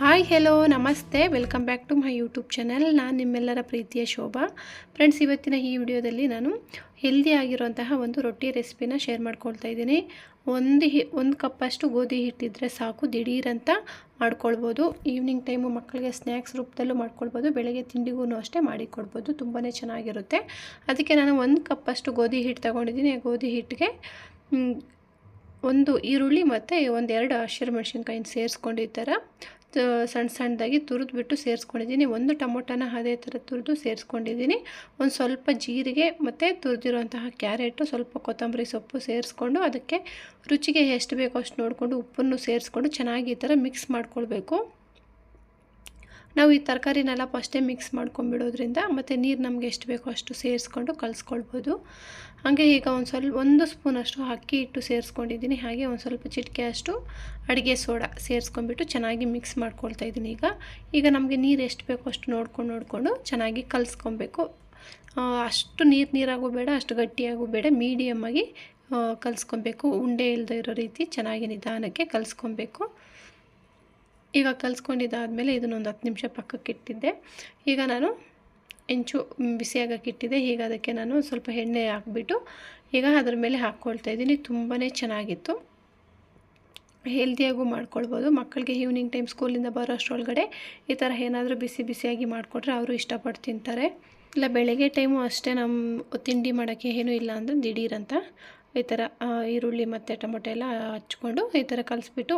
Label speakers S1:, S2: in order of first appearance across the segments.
S1: Hi hello ನಮಸ್ತೆ. Welcome back to my YouTube channel ನಾನು ನಿಮ್ಮೆಲ್ಲರ ಪ್ರೀತಿಯ ಶೋಭಾ. ಫ್ರೆಂಡ್ಸ್ ಇವತ್ತಿನ ಈ ವಿಡಿಯೋದಲ್ಲಿ ನಾನು ಹೆಲ್ದಿ ಆಗಿರುವಂತಹ ಒಂದು ರೊಟ್ಟಿ ರೆಸಿಪಿನ ಶೇರ್ ಮಾಡ್ಕೊಳ್ತಾ ಇದ್ದೀನಿ. ಒಂದು ಹಿ, ಒಂದು ಕಪ್ಪಷ್ಟು ಗೋಧಿ ಹಿಟ್ಟಿದ್ರೆ ಸಾಕು. ದಿಢೀರಂತ ಮಾಡ್ಕೊಳ್ಬೋದು. ಈವ್ನಿಂಗ್ ಟೈಮು ಮಕ್ಕಳಿಗೆ ಸ್ನ್ಯಾಕ್ಸ್ ರೂಪದಲ್ಲೂ ಮಾಡ್ಕೊಳ್ಬೋದು. ಬೆಳಗ್ಗೆ ತಿಂಡಿಗೂ ಅಷ್ಟೇ ಮಾಡಿಕೊಡ್ಬೋದು. ತುಂಬಾ ಚೆನ್ನಾಗಿರುತ್ತೆ. ಅದಕ್ಕೆ ನಾನು ಒಂದು ಕಪ್ಪಷ್ಟು ಗೋಧಿ ಹಿಟ್ಟು ತೊಗೊಂಡಿದ್ದೀನಿ. ಗೋಧಿ ಹಿಟ್ಟಿಗೆ ಒಂದು ಈರುಳ್ಳಿ ಮತ್ತು ಒಂದೆರಡು ಹಸಿರು ಮೆಣಸಿನ್ಕಾಯಿನ ಸೇರಿಸ್ಕೊಂಡು ಈ ಥರ ಸಣ್ಣ ಸಣ್ಣದಾಗಿ ತುರಿದ್ಬಿಟ್ಟು ಸೇರಿಸ್ಕೊಂಡಿದ್ದೀನಿ. ಒಂದು ಟೊಮೊಟೊನ ಅದೇ ಥರ ತುರಿದು ಸೇರಿಸ್ಕೊಂಡಿದ್ದೀನಿ. ಒಂದು ಸ್ವಲ್ಪ ಜೀರಿಗೆ ಮತ್ತು ತುರಿದಿರುವಂತಹ ಕ್ಯಾರೆಟು, ಸ್ವಲ್ಪ ಕೊತ್ತಂಬರಿ ಸೊಪ್ಪು ಸೇರಿಸ್ಕೊಂಡು ಅದಕ್ಕೆ ರುಚಿಗೆ ಎಷ್ಟು ಬೇಕೋ ಅಷ್ಟು ನೋಡಿಕೊಂಡು ಉಪ್ಪನ್ನು ಸೇರಿಸ್ಕೊಂಡು ಚೆನ್ನಾಗಿ ಈ ಥರ ಮಿಕ್ಸ್ ಮಾಡ್ಕೊಳ್ಬೇಕು. ನಾವು ಈ ತರಕಾರಿನೆಲ್ಲ ಫಸ್ಟೇ ಮಿಕ್ಸ್ ಮಾಡ್ಕೊಂಬಿಡೋದ್ರಿಂದ ಮತ್ತು ನೀರು ನಮಗೆ ಎಷ್ಟು ಬೇಕೋ ಅಷ್ಟು ಸೇರಿಸ್ಕೊಂಡು ಕಲಿಸ್ಕೊಳ್ಬೋದು. ಹಾಗೆ ಈಗ ಒಂದು ಸ್ವಲ್ಪ, ಒಂದು ಸ್ಪೂನಷ್ಟು ಅಕ್ಕಿ ಹಿಟ್ಟು ಸೇರಿಸ್ಕೊಂಡಿದ್ದೀನಿ. ಹಾಗೆ ಒಂದು ಸ್ವಲ್ಪ ಚಿಟಿಕೆ ಅಷ್ಟು ಅಡುಗೆ ಸೋಡಾ ಸೇರಿಸ್ಕೊಂಡ್ಬಿಟ್ಟು ಚೆನ್ನಾಗಿ ಮಿಕ್ಸ್ ಮಾಡ್ಕೊಳ್ತಾ ಇದ್ದೀನಿ ಈಗ. ಈಗ ನಮಗೆ ನೀರು ಎಷ್ಟು ಬೇಕೋ ಅಷ್ಟು ನೋಡ್ಕೊಂಡು, ನೋಡಿಕೊಂಡು ಚೆನ್ನಾಗಿ ಕಲಿಸ್ಕೊಬೇಕು ಅಷ್ಟು ನೀರು, ನೀರಾಗೂ ಬೇಡ, ಅಷ್ಟು ಗಟ್ಟಿಯಾಗೂ ಬೇಡ ಮೀಡಿಯಮ್ಮಾಗಿ ಕಲಿಸ್ಕೊಬೇಕು ಉಂಡೆ ಇಲ್ಲದೆ ಇರೋ ರೀತಿ ಚೆನ್ನಾಗಿ ನಿಧಾನಕ್ಕೆ ಕಲಿಸ್ಕೊಬೇಕು ಈಗ ಕಲಿಸ್ಕೊಂಡಿದ್ದಾದಮೇಲೆ ಇದನ್ನೊಂದು ಹತ್ತು ನಿಮಿಷ ಪಕ್ಕಕ್ಕೆ ಇಟ್ಟಿದ್ದೆ. ಈಗ ನಾನು ಹೆಂಚು ಬಿಸಿಯಾಗಕ್ಕೆ ಇಟ್ಟಿದ್ದೆ. ಈಗ ಅದಕ್ಕೆ ನಾನು ಸ್ವಲ್ಪ ಎಣ್ಣೆ ಹಾಕ್ಬಿಟ್ಟು ಈಗ ಅದರ ಮೇಲೆ ಹಾಕ್ಕೊಳ್ತಾ ಇದ್ದೀನಿ. ತುಂಬಾ ಚೆನ್ನಾಗಿತ್ತು. ಹೆಲ್ದಿಯಾಗೂ ಮಾಡ್ಕೊಳ್ಬೋದು. ಮಕ್ಕಳಿಗೆ ಈವ್ನಿಂಗ್ ಟೈಮ್ ಸ್ಕೂಲಿಂದ ಬರೋ ಅಷ್ಟರೊಳಗಡೆ ಈ ಥರ ಏನಾದರೂ ಬಿಸಿ ಬಿಸಿಯಾಗಿ ಮಾಡಿಕೊಟ್ರೆ ಅವರು ಇಷ್ಟಪಟ್ಟು ತಿಂತಾರೆ. ಇಲ್ಲ, ಬೆಳಗ್ಗೆ ಟೈಮು ಅಷ್ಟೇ ನಮ್ಮ ತಿಂಡಿ ಮಾಡೋಕ್ಕೆ ಏನೂ ಇಲ್ಲ ಅಂದರೆ ದಿಢೀರಂತ ಈ ಥರ ಈರುಳ್ಳಿ ಮತ್ತು ಟೊಮೊಟೊ ಎಲ್ಲ ಹಚ್ಕೊಂಡು ಈ ಥರ ಕಲಿಸ್ಬಿಟ್ಟು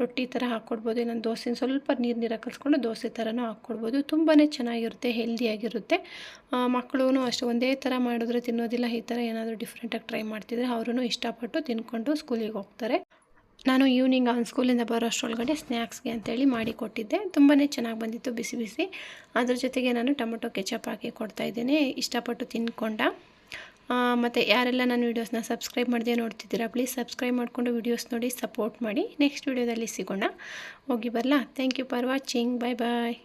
S1: ರೊಟ್ಟಿ ಥರ ಹಾಕ್ಕೊಡ್ಬೋದು. ಇನ್ನೊಂದು ದೋಸೆನ ಸ್ವಲ್ಪ ನೀರು ನೀರಾಗಿ ಕಲಿಸ್ಕೊಂಡು ದೋಸೆ ಥರನೂ ಹಾಕ್ಕೊಡ್ಬೋದು. ತುಂಬಾ ಚೆನ್ನಾಗಿರುತ್ತೆ, ಹೆಲ್ದಿಯಾಗಿರುತ್ತೆ. ಮಕ್ಕಳು ಅಷ್ಟೇ, ಒಂದೇ ಥರ ಮಾಡಿದ್ರೆ ತಿನ್ನೋದಿಲ್ಲ, ಈ ಥರ ಏನಾದರೂ ಡಿಫ್ರೆಂಟಾಗಿ ಟ್ರೈ ಮಾಡ್ತಿದ್ರೆ ಅವರೂ ಇಷ್ಟಪಟ್ಟು ತಿನ್ಕೊಂಡು ಸ್ಕೂಲಿಗೆ ಹೋಗ್ತಾರೆ. ನಾನು ಈವ್ನಿಂಗ್ ಅವ್ನು ಸ್ಕೂಲಿಂದ ಬರೋ ಅಷ್ಟರೊಳಗಡೆ ಸ್ನ್ಯಾಕ್ಸ್ಗೆ ಅಂತೇಳಿ ಮಾಡಿ ಕೊಟ್ಟಿದ್ದೆ. ತುಂಬಾ ಚೆನ್ನಾಗಿ ಬಂದಿತ್ತು, ಬಿಸಿ ಬಿಸಿ. ಅದ್ರ ಜೊತೆಗೆ ನಾನು ಟೊಮೊಟೊ ಕೆಚಪ್ ಹಾಕಿ ಕೊಡ್ತಾಯಿದ್ದೀನಿ ಇಷ್ಟಪಟ್ಟು ತಿನ್ಕೊಂಡ. ಮತ್ತು ಯಾರೆಲ್ಲ ನನ್ನ ವೀಡಿಯೋಸ್ನ ಸಬ್ಸ್ಕ್ರೈಬ್ ಮಾಡದೆ ನೋಡ್ತಿದ್ದೀರಾ ಪ್ಲೀಸ್ ಸಬ್ಸ್ಕ್ರೈಬ್ ಮಾಡಿಕೊಂಡು ವೀಡಿಯೋಸ್ ನೋಡಿ ಸಪೋರ್ಟ್ ಮಾಡಿ. ನೆಕ್ಸ್ಟ್ ವೀಡಿಯೋದಲ್ಲಿ ಸಿಗೋಣ. ಹೋಗಿ ಬರಲಾ? Thank you for watching bye bye